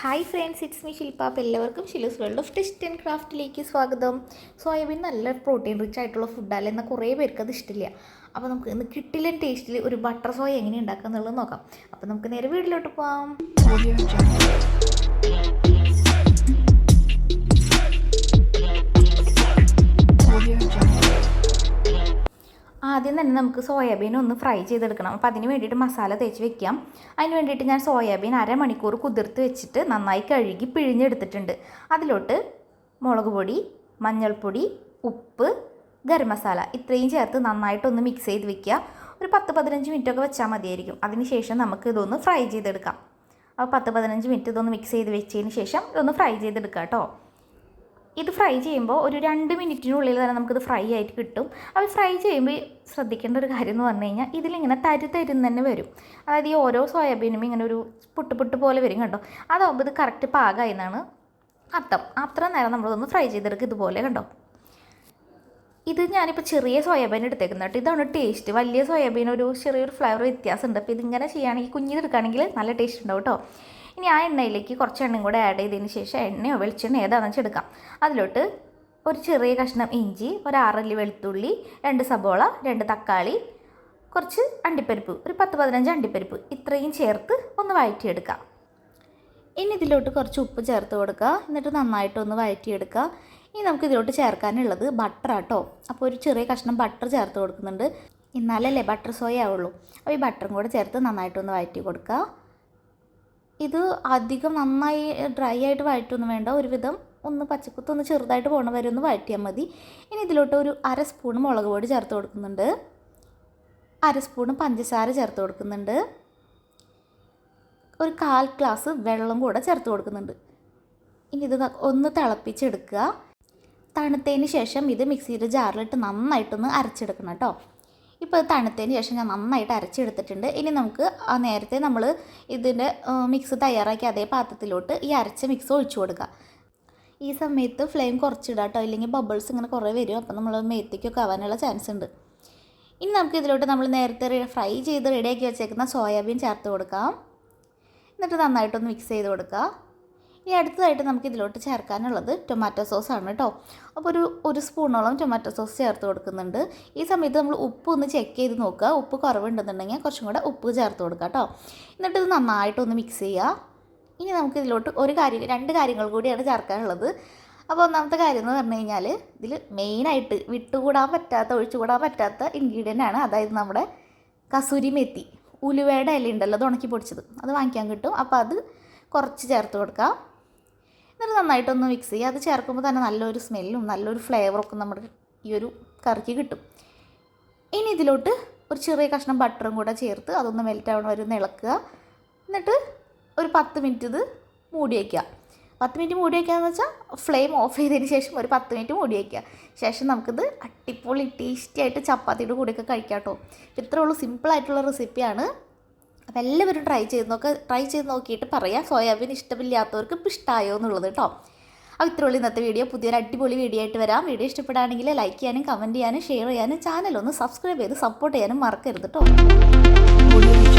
Hi friends it's me Shilpa അപ്പം എല്ലാവർക്കും Shilu's world of taste and ക്രാഫ്റ്റിലേക്ക് സ്വാഗതം. Soybean നല്ല പ്രോട്ടീൻ റിച്ച് ആയിട്ടുള്ള ഫുഡല്ല എന്നാൽ കുറേ പേർക്ക് അത് ഇഷ്ടമില്ല. അപ്പോൾ നമുക്ക് ഇന്ന് കിട്ടിലൻ ടേസ്റ്റിൽ ഒരു ബട്ടർ സോയ എങ്ങനെ ഉണ്ടാക്കുക എന്നുള്ളത് നോക്കാം. അപ്പോൾ നമുക്ക് നേരെ വീട്ടിലോട്ട് പോകാം ആദ്യം തന്നെ നമുക്ക് സോയാബീൻ ഒന്ന് ഫ്രൈ ചെയ്തെടുക്കണം. അപ്പോൾ അതിന് വേണ്ടിയിട്ട് മസാല തേച്ച് വെക്കാം. അതിന് വേണ്ടിയിട്ട് ഞാൻ സോയാബീൻ അരമണിക്കൂർ കുതിർത്ത് വെച്ചിട്ട് നന്നായി കഴുകി പിഴിഞ്ഞെടുത്തിട്ടുണ്ട്. അതിലോട്ട് മുളക് പൊടി മഞ്ഞൾപ്പൊടി ഉപ്പ് ഗരം മസാല ഇത്രയും ചേർത്ത് നന്നായിട്ടൊന്ന് മിക്സ് ചെയ്ത് വെക്കുക. ഒരു പത്ത് പതിനഞ്ച് മിനിറ്റൊക്കെ വെച്ചാൽ മതിയായിരിക്കും. അതിനുശേഷം നമുക്ക് ഇതൊന്ന് ഫ്രൈ ചെയ്തെടുക്കാം. അപ്പോൾ പത്ത് പതിനഞ്ച് മിനിറ്റ് ഇതൊന്ന് മിക്സ് ചെയ്ത് വെച്ചതിന് ശേഷം ഇതൊന്ന് ഫ്രൈ ചെയ്തെടുക്കാം കേട്ടോ. ഇത് ഫ്രൈ ചെയ്യുമ്പോൾ ഒരു രണ്ട് മിനിറ്റിനുള്ളിൽ തന്നെ നമുക്കിത് ഫ്രൈ ആയിട്ട് കിട്ടും. അപ്പോൾ ഫ്രൈ ചെയ്യുമ്പോൾ ശ്രദ്ധിക്കേണ്ട ഒരു കാര്യം എന്ന് പറഞ്ഞു കഴിഞ്ഞാൽ ഇതിലിങ്ങനെ തരി തരുന്ന് തന്നെ വരും. അതായത് ഈ ഓരോ സോയാബീനും ഇങ്ങനെ ഒരു പുട്ട് പുട്ട് പോലെ വരും കണ്ടോ? അതാകുമ്പോൾ ഇത് കറക്റ്റ് പാകമായി എന്നാണ് അർത്ഥം. അത്ര നേരം നമ്മളതൊന്ന് ഫ്രൈ ചെയ്തെടുക്കുക ഇതുപോലെ കണ്ടോ? ഇത് ഞാനിപ്പോൾ ചെറിയ സോയാബീൻ എടുത്തേക്കുന്നത് കേട്ടോ. ഇതാണ് ടേസ്റ്റ് വലിയ സോയാബീൻ ഒരു ചെറിയൊരു ഫ്ലേവർ വ്യത്യാസമുണ്ട്. അപ്പോൾ ഇതിങ്ങനെ ചെയ്യുകയാണെങ്കിൽ കുഞ്ഞിതെടുക്കുകയാണെങ്കിൽ നല്ല ടേസ്റ്റ് ഉണ്ടാവും കേട്ടോ. ഇനി ആ എണ്ണയിലേക്ക് കുറച്ച് എണ്ണയും കൂടെ ആഡ് ചെയ്തതിന് ശേഷം എണ്ണയോ വെളിച്ചെണ്ണയോ ഏതാണെന്ന് വെച്ചെടുക്കാം അതിലോട്ട് ഒരു ചെറിയ കഷ്ണം ഇഞ്ചി ഒരു ആറല്ലി വെളുത്തുള്ളി രണ്ട് സബോള രണ്ട് തക്കാളി കുറച്ച് അണ്ടിപ്പരിപ്പ് ഒരു പത്ത് പതിനഞ്ച് അണ്ടിപ്പരിപ്പ് ഇത്രയും ചേർത്ത് ഒന്ന് വഴറ്റിയെടുക്കാം. ഇനി ഇതിലോട്ട് കുറച്ച് ഉപ്പ് ചേർത്ത് കൊടുക്കുക. എന്നിട്ട് നന്നായിട്ട് നന്നായിട്ടൊന്ന് വഴറ്റിയെടുക്കുക. ഇനി നമുക്ക് ഇതിലോട്ട് ചേർക്കാനുള്ളത് ബട്ടർ ആട്ടോ. അപ്പോൾ ഒരു ചെറിയ കഷ്ണം ബട്ടർ ചേർത്ത് കൊടുക്കുന്നുണ്ട്. എന്നാലല്ലേ ബട്ടർ സോയ ആവുള്ളൂ. അപ്പോൾ ഈ ബട്ടറും കൂടെ ചേർത്ത് നന്നായിട്ടൊന്ന് വഴറ്റി കൊടുക്കുക. ഇത് അധികം നന്നായി ഡ്രൈ ആയിട്ട് വഴറ്റൊന്നും വേണ്ട. ഒരുവിധം ഒന്ന് പച്ചക്കുത്ത് ഒന്ന് ചെറുതായിട്ട് പോകണ വരെ ഒന്ന് വഴറ്റിയാൽ മതി. ഇനി ഇതിലോട്ട് ഒരു അര സ്പൂൺ മുളക് പൊടി ചേർത്ത് കൊടുക്കുന്നുണ്ട്. അര സ്പൂൺ പഞ്ചസാര ചേർത്ത് കൊടുക്കുന്നുണ്ട്. ഒരു കാൽ ഗ്ലാസ് വെള്ളം കൂടെ ചേർത്ത് കൊടുക്കുന്നുണ്ട്. ഇനി ഇത് ഒന്ന് തിളപ്പിച്ചെടുക്കുക. തണുത്തതിന് ശേഷം ഇത് മിക്സിയുടെ ജാറിലിട്ട് നന്നായിട്ടൊന്ന് അരച്ചെടുക്കണം കേട്ടോ. ഇപ്പോൾ ഇത് തണുത്തതിന് ശേഷം ഞാൻ നന്നായിട്ട് അരച്ചെടുത്തിട്ടുണ്ട്. ഇനി നമുക്ക് നേരത്തെ നമ്മൾ ഇതിന്റെ മിക്സ് തയ്യാറാക്കി അതേ പാത്രത്തിലോട്ട് ഈ അരച്ച മിക്സ് ഒഴിച്ചു കൊടുക്കുക. ഈ സമയത്ത് ഫ്ലെയിം കുറച്ചിടുക കേട്ടോ ഇല്ലെങ്കിൽ ബബിൾസ് ഇങ്ങനെ കുറേ വരും. അപ്പോൾ നമ്മൾ മേത്തേക്കൊക്കെ ആവാനുള്ള ചാൻസ് ഉണ്ട്. ഇനി നമുക്ക് ഇതിലോട്ട് നമ്മൾ നേരത്തെ ഫ്രൈ ചെയ്ത് റെഡിയാക്കി വെച്ചേക്കുന്ന സോയാബീൻ ചേർത്ത് കൊടുക്കാം. എന്നിട്ട് നന്നായിട്ടൊന്ന് മിക്സ് ചെയ്ത് കൊടുക്കുക. ഇനി അടുത്തതായിട്ട് നമുക്ക് ഇതിലോട്ട് ചേർക്കാനുള്ളത് ടൊമാറ്റോ സോസാണ് കേട്ടോ. അപ്പോൾ ഒരു ഒരു സ്പൂണോളം ടൊമാറ്റോ സോസ് ചേർത്ത് കൊടുക്കുന്നുണ്ട്. ഈ സമയത്ത് നമ്മൾ ഉപ്പ് ഒന്ന് ചെക്ക് ചെയ്ത് നോക്കുക. ഉപ്പ് കുറവുണ്ടെന്നുണ്ടെങ്കിൽ കുറച്ചും കൂടെ ഉപ്പ് ചേർത്ത് കൊടുക്കുക കേട്ടോ. എന്നിട്ട് ഇത് നന്നായിട്ടൊന്ന് മിക്സ് ചെയ്യുക. ഇനി നമുക്ക് ഇതിലോട്ട് ഒരു കാര്യം രണ്ട് കാര്യങ്ങൾ കൂടിയാണ് ചേർക്കാനുള്ളത്. അപ്പോൾ ഒന്നാമത്തെ കാര്യം എന്ന് പറഞ്ഞു കഴിഞ്ഞാൽ ഇതിൽ മെയിനായിട്ട് വിട്ടുകൂടാൻ പറ്റാത്ത ഒഴിച്ചുകൂടാൻ പറ്റാത്ത ഇൻഗ്രീഡിയന്റ് ആണ്. അതായത് നമ്മുടെ കസൂരി മെത്തി. ഉലുവയുടെ ഇല ഉണ്ടല്ലോ അത് ഉണക്കി പൊടിച്ചത്. അത് വാങ്ങിക്കാൻ കിട്ടും. അപ്പോൾ അത് കുറച്ച് ചേർത്ത് കൊടുക്കുക എന്നിട്ട് നന്നായിട്ടൊന്ന് മിക്സ് ചെയ്യുക. അത് ചേർക്കുമ്പോൾ തന്നെ നല്ലൊരു സ്മെല്ലും നല്ലൊരു ഫ്ലേവറൊക്കെ നമ്മുടെ ഈ ഒരു കറിക്ക് കിട്ടും. ഇനി ഇതിലോട്ട് ഒരു ചെറിയ കഷ്ണം ബട്ടറും കൂടെ ചേർത്ത് അതൊന്ന് മെൽറ്റ് ആവണ വരെ ഇളക്കുക. എന്നിട്ട് ഒരു പത്ത് മിനിറ്റ് ഇത് മൂടി വയ്ക്കുക പത്ത് മിനിറ്റ് മൂടി വയ്ക്കുകയെന്ന് വെച്ചാൽ ഫ്ലെയിം ഓഫ് ചെയ്തതിന് ശേഷം ഒരു പത്ത് മിനിറ്റ് മൂടി വയ്ക്കുക ശേഷം നമുക്കിത് അടിപൊളി ടേസ്റ്റി ആയിട്ട് ചപ്പാത്തിയുടെ കൂടെയൊക്കെ കഴിക്കാം കേട്ടോ. ഇത്രേ ഉള്ളൂ സിമ്പിളായിട്ടുള്ള റെസിപ്പിയാണ് അപ്പോൾ എല്ലാവരും ട്രൈ ചെയ്ത് നോക്കുക ട്രൈ ചെയ്ത് നോക്കിയിട്ട് പറയാം. സോയാബീൻ ഇഷ്ടമില്ലാത്തവർക്ക് ഇഷ്ടമായോ എന്നുള്ളത് കേട്ടോ അപ്പോൾ ഇത്രേ ഉള്ളൂ ഇന്നത്തെ വീഡിയോ പുതിയൊരു അടിപൊളി വീഡിയോ ആയിട്ട് വരാം. വീഡിയോ ഇഷ്ടപ്പെടുകയാണെങ്കിൽ ലൈക്ക് ചെയ്യാനും കമന്റ് ചെയ്യാനും ഷെയർ ചെയ്യാനും ചാനൽ ഒന്ന് സബ്സ്ക്രൈബ് ചെയ്ത് സപ്പോർട്ട് ചെയ്യാനും മറക്കരുത് കേട്ടോ